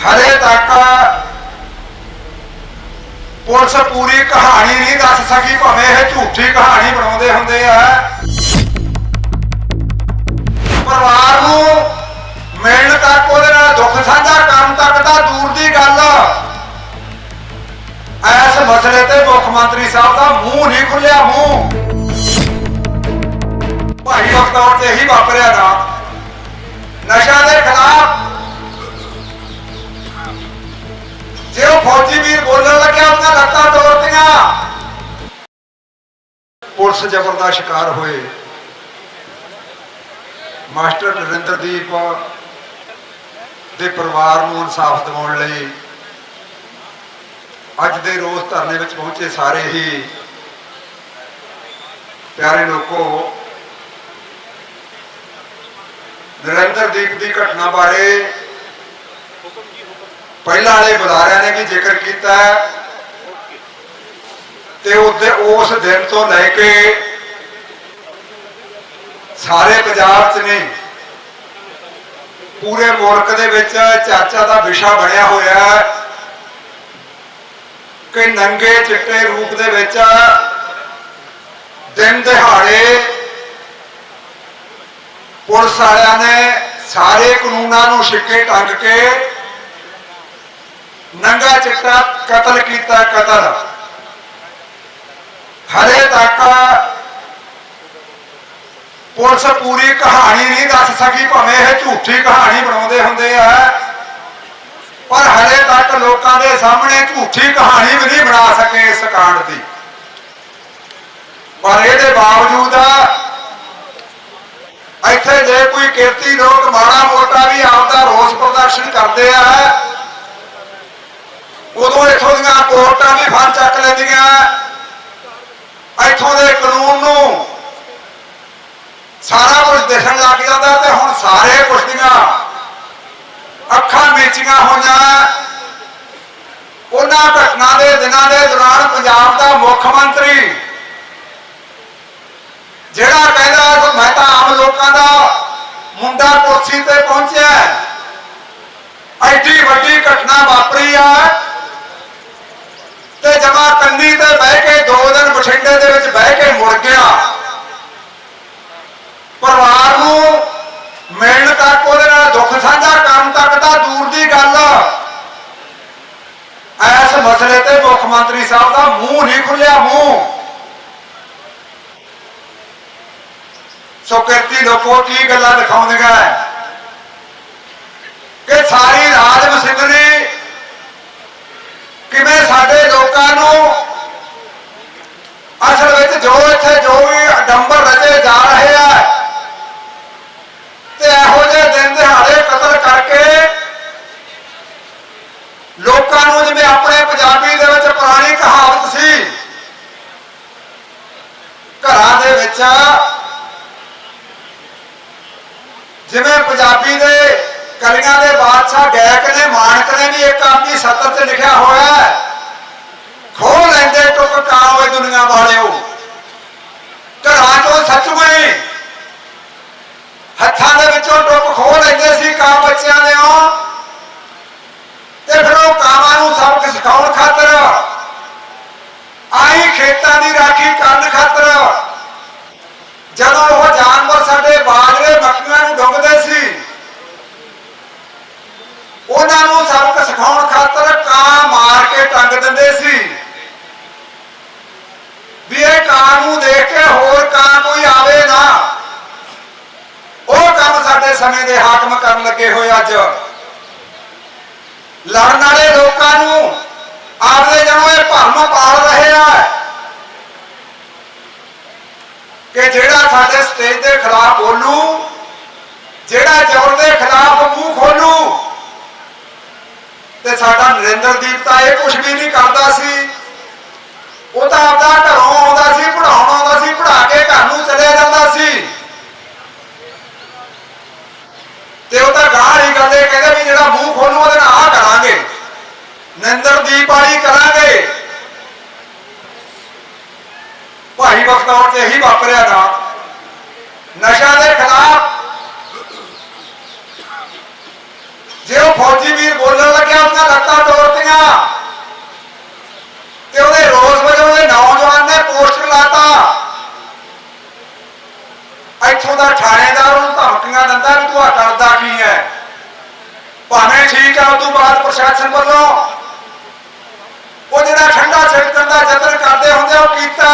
ਹਲੇ ਤੱਕ ਪੁਲਿਸ ਪੂਰੀ ਕਹਾਣੀ ਨਹੀਂ ਦੱਸ ਸਕੀ, ਭਾਵੇਂ ਇਹ ਝੂਠੀ ਕਹਾਣੀ ਬਣਾਉਂਦੇ ਹੁੰਦੇ ਆ। ਪਰਿਵਾਰ ਨੂੰ ਮਿਲਣ ਤੱਕ ਉਹਦੇ ਨਾਲ ਦੁੱਖ ਸਾਂਝਾ ਕਰਨ ਤੱਕ ਤਾਂ ਦੂਰ ਦੀ ਗੱਲ ਐਸ ਮਸਲੇ ਤੇ ਮੁੱਖ ਮੰਤਰੀ ਸਾਹਿਬ ਦਾ ਮੂੰਹ ਨਹੀਂ ਖੁੱਲਿਆ ਮੂੰਹ। ਭਾਈ ਬਖਤੌਰ ਤੇ ਹੀ ਵਾਪਰਿਆ ਨਾ ਨਸ਼ਾ ਦੇ ਖਿਲਾਫ ਫੌਜੀ ਵੀਰ ਬੋਲਣ ਲੱਗਿਆ, ਉਹਨਾਂ ਲੱਤਾਂ ਤੋੜਦੀਆਂ ਪੁਲਿਸ ਜ਼ਬਰ ਦਾ ਸ਼ਿਕਾਰ ਹੋਏ। ਮਾਸਟਰ ਨਰਿੰਦਰਦੀਪ ਦੇ ਪਰਿਵਾਰ ਨੂੰ ਇਨਸਾਫ ਦਿਵਾਉਣ ਲਈ ਅੱਜ ਦੇ ਰੋਸ ਧਰਨੇ ਵਿੱਚ ਪਹੁੰਚੇ ਸਾਰੇ ਹੀ। ਪਿਆਰੇ ਲੋਕੋ, ਨਰਿੰਦਰਦੀਪ ਦੀ ਘਟਨਾ ਬਾਰੇ ਪਹਿਲਾਂ ਵਾਲੇ ਬੁਲਾਰਿਆਂ ਨੇ ਵੀ ਜ਼ਿਕਰ ਕੀਤਾ ਤੇ ਉਹਦੇ ਉਸ ਦਿਨ ਤੋਂ ਲੈ ਕੇ ਸਾਰੇ ਪੰਜਾਬ 'ਚ ਨਹੀਂ, ਪੂਰੇ ਮੁਲਕ ਦੇ ਵਿੱਚ ਚਰਚਾ ਦਾ ਵਿਸ਼ਾ ਬਣਿਆ ਹੋਇਆ ਹੈ ਕਿ ਨੰਗੇ ਚਿੱਟੇ ਰੂਪ ਦੇ ਵਿੱਚ ਦਿਨ ਦਿਹਾੜੇ ਪੁਲਿਸ ਵਾਲਿਆਂ ਨੇ ਸਾਰੇ ਕਾਨੂੰਨਾਂ ਨੂੰ ਛਿੱਕੇ ਟੰਗ ਕੇ ਨੰਗਾ ਚਿੱਟਾ, ਕਤਲ ਕੀਤਾ ਕਤਲ। ਹਲੇ ਤੱਕ ਪੁਲਿਸ ਪੂਰੀ ਕਹਾਣੀ ਨਹੀਂ ਦੱਸ ਸਕੀ, ਭਾਵੇਂ ਇਹ ਝੂਠੀ ਕਹਾਣੀ ਬਣਾਉਂਦੇ ਹੁੰਦੇ ਆ। ਪਰ ਹਲੇ ਤੱਕ ਲੋਕਾਂ ਦੇ ਸਾਹਮਣੇ ਝੂਠੀ ਕਹਾਣੀ ਵੀ ਨਹੀਂ ਬਣਾ ਸਕੇ ਇਸ ਕਾਂਡ ਦੀ। ਪਰ ਇਹਦੇ ਬਾਵਜੂਦ ਇੱਥੇ ਜੇ ਕੋਈ ਕਿਰਤੀ ਲੋਕ ਮਾੜਾ ਮੋਟਾ ਵੀ ਆਪਦਾ ਰੋਸ ਪ੍ਰਦਰਸ਼ਨ ਕਰਦੇ ਆ ਉਦੋਂ ਇੱਥੋਂ ਦੀਆਂ ਕੋਰਟਾਂ ਵੀ ਫੜ ਚੱਕ ਲੈਂਦੀਆਂ। ਇੱਥੋਂ ਦੇ ਕਾਨੂੰਨ ਨੂੰ ਸਾਰਾ ਕੁਝ ਦੇਖਣ ਲੱਗ ਜਾਂਦਾ ਤੇ ਹੁਣ ਸਾਰੇ ਕੁਝ ਦੀਆਂ ਅੱਖਾਂ ਮੀਚੀਆਂ ਹੋਈਆਂ। ਉਹਨਾਂ ਘਟਨਾ ਦੇ ਦਿਨਾਂ ਦੇ ਦੌਰਾਨ ਪੰਜਾਬ ਦਾ ਮੁੱਖ ਮੰਤਰੀ, ਜਿਹੜਾ ਕਹਿੰਦਾ ਮੈਂ ਤਾਂ ਆਮ ਲੋਕਾਂ ਦਾ ਮੁੰਡਾ ਕੁਰਸੀ ਤੇ ਪਹੁੰਚਿਆ ਹੈ। ਐਡੀ ਵੱਡੀ ਘਟਨਾ ਵਾਪਰੀ ਆ ਤੇ ਜਮਾ ਕੰਨੀ ਤੇ ਬਹਿ ਕੇ ਦੋ ਦਿਨ ਬਠਿੰਡੇ ਦੇ ਵਿੱਚ ਬਹਿ ਕੇ ਮੁੜ ਗਿਆ ਪਰਿਵਾਰ ਨੂੰ ਮਿਲਣ ਤੱਕ ਉਹਦੇ ਨਾਲ ਦੁੱਖ ਸਾਂਝਾ ਕਰਨ ਤੱਕ ਤਾਂ ਦੂਰ ਦੀ ਗੱਲ ਇਸ ਮਸਲੇ ਤੇ ਮੁੱਖ ਮੰਤਰੀ ਸਾਹਿਬ ਦਾ ਮੂੰਹ ਨਹੀਂ ਖੁੱਲਿਆ, ਮੂੰਹ। ਸੋ ਕਿਰਤੀ ਲੋਕੋ, ਕੀ ਗੱਲਾਂ ਦਿਖਾਉਂਦੀਆਂ? ਹੈ ਕਿ ਸਾਰੀ ਰਾਜ ਮਸਿੰਦਰੀ ਕਿਵੇਂ ਸਾਡੇ ਲੋਕਾਂ ਨੂੰ ਅਸਲ ਵਿੱਚ ਜੋ ਇੱਥੇ ਜੋ ਵੀ ਅਡੰਬਰ ਰਚੇ ਜਾ ਰਹੇ ਆ ਤੇ ਇਹੋ ਜਿਹੇ ਦਿਨ ਦਿਹਾੜੇ ਕਤਲ ਕਰਕੇ ਲੋਕਾਂ ਨੂੰ ਜਿਵੇਂ ਆਪਣੇ ਪੰਜਾਬੀ ਦੇ ਵਿੱਚ ਪੁਰਾਣੀ ਕਹਾਵਤ ਸੀ ਘਰਾਂ ਦੇ ਵਿੱਚ ਜਿਵੇਂ ਪੰਜਾਬੀ ਦੇ ਕਲੀਆਂ ਦੇ ਬਾਦਸ਼ਾਹ ਗਾਇਕ ਨੇ, ਮਾਨਕ ਨੇ ਵੀ ਇੱਕ ਆਪਣੀ ਸਤਰ 'ਚ ਲਿਖਿਆ ਹੋਇਆ ਹੈ। ਲੈਂਦੇ ਟੁੱਕ ਕਾਵੇ ਦੁਨੀਆ ਵਾਲੇ ਘਰਾਂ ਚੋਂ ਸੱਚਮਈ ਹੱਥਾਂ ਦੇ ਵਿੱਚੋਂ ਟੁੱਕ ਖੋਹ ਲੈਂਦੇ ਸੀ ਕਾਂ ਬੱਚਿਆਂ ਦੇ ਤੇ ਫਿਰ ਉਹ ਕਾਵਾਂ ਨੂੰ ਸਬਕ ਸਿਖਾਉਣ ਖਾਤਰ ਆਈ ਖੇਤਾਂ ਦੀ ਰਾਖੀ ਕਰਨ ਖਾਤਰ ਜਦੋਂ ਉਹ ਜਾਨਵਰ ਸਾਡੇ ਬਾਜਰੇ ਮੱਕੀਆਂ ਨੂੰ ਡੁੱਬਦੇ ਸੀ ਉਹਨਾਂ ਨੂੰ ਸਬਕ ਸਿਖਾਉਣ ਖਾਤਰ ਕਾਂ ਮਾਰ ਕੇ ਟੰਗ ਦਿੰਦੇ ਸੀ। ਵੀ ਇਹ ਕਾਂ ਨੂੰ ਦੇਖ ਕੇ ਹੋਰ ਕਾਂ ਕੋਈ ਆਵੇ ਨਾ। ਉਹ ਕੰਮ ਸਾਡੇ ਸਮੇਂ ਦੇ ਹਾਕਮ ਕਰਨ ਲੱਗੇ ਹੋਏ ਅੱਜ। ਲੜਨ ਵਾਲੇ ਲੋਕਾਂ ਨੂੰ ਆਪਦੇ ਜਨੋਂ ਇਹ ਭਰਮ ਪਾਲ ਰਹੇ ਆ। ਕਿ ਜਿਹੜਾ ਸਾਡੇ ਸਟੇਜ ਦੇ ਖਿਲਾਫ ਬੋਲੂ, ਜਿਹੜਾ ਜ਼ਬਰ ਦੇ ਖਿਲਾਫ ਮੂੰਹ ਖੋਲੂ ਤੇ ਸਾਡਾ ਨਰਿੰਦਰਦੀਪ ਤਾਂ ਇਹ ਕੁਝ ਵੀ ਨਹੀਂ ਕਰਦਾ ਸੀ। ਉਹ ਤਾਂ ਆਪਦਾ ਘਰੋਂ ਆਉਂਦਾ ਸੀ ਪੜਾਉਣ ਆਉਂਦਾ ਸੀ ਪੜਾ ਕੇ ਘਰ ਨੂੰ ਚਲਿਆ ਜਾਂਦਾ ਸੀ। ਤੇ ਉਹ ਤਾਂ ਗਾਹ ਹੀ ਕਰਦੇ ਕਹਿੰਦੇ ਵੀ ਜਿਹੜਾ ਮੂੰਹ ਖੋਲੂ, ਉਹਦੇ ਨਾਲ ਆ ਕਰਾਂਗੇ। ਨਰਿੰਦਰਦੀਪ ਵਾਲੀ ਕਰਾਂਗੇ। ਭਾਈ ਬਖਤੌਰ ਤੇ ਹੀ ਵਾਪਰਿਆ ਨਾ ਨਸ਼ਾ ਦੇ ਖਿਲਾਫ ਜੇ ਉਹ ਫੌਜੀ ਵੀ ਧਮਕੀਆਂ ਦਿੰਦਾ ਵੀ ਤੂੰ ਆ ਕੀ ਹੈ। ਭਾਵੇਂ ਠੀਕ ਹੈ ਉਸ ਤੋਂ ਬਾਅਦ ਪ੍ਰਸ਼ਾਸਨ ਵੱਲੋਂ ਉਹ ਜਿਹੜਾ ਠੰਡਾ ਛਿੜਕਣ ਦਾ ਯਤਨ ਕਰਦੇ ਹੁੰਦੇ ਉਹ ਕੀਤਾ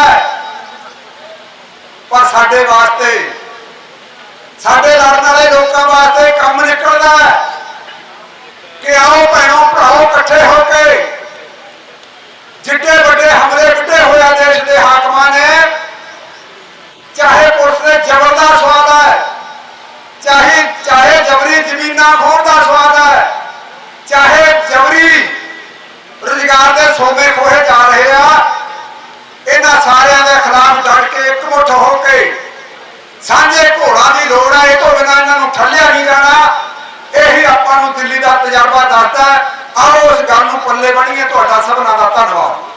ਪਰ ਸਾਡੇ ਵਾਸਤੇ, ਸਾਡੇ ਲੜਨ ਵਾਲੇ ਲੋਕਾਂ ਵਾਸਤੇ ਕੰਮ ਨਿਕਲਦਾ ਕਿ ਆਓ ਜ਼ਮੀਨਾਂ ਖੋਹਣ ਦਾ ਸਵਾਦ ਹੈ। ਚਾਹੇ ਜਬਰੀ ਰੁਜ਼ਗਾਰ ਦੇ ਸੋਮੇ ਖੋਹੇ ਜਾ ਰਹੇ ਆ, ਇਹਨਾਂ ਸਾਰਿਆਂ ਦੇ ਖਿਲਾਫ ਲੜ ਕੇ ਇਕਮੁੱਠ ਹੋ ਕੇ ਸਾਂਝੇ ਘੋੜਾਂ ਦੀ ਲੋੜ ਹੈ ਇਹ ਤੋਂ ਬਿਨਾਂ ਇਹਨਾਂ ਨੂੰ ਠੱਲਿਆ ਨਹੀਂ ਜਾਣਾ। ਇਹੀ ਆਪਾਂ ਨੂੰ ਦਿੱਲੀ ਦਾ ਤਜਰਬਾ ਦੱਸਦਾ ਆਓ ਉਸ ਗੱਲ ਨੂੰ ਪੱਲੇ ਬਣੀਏ ਤੁਹਾਡਾ ਸਭਨਾਂ ਦਾ ਧੰਨਵਾਦ।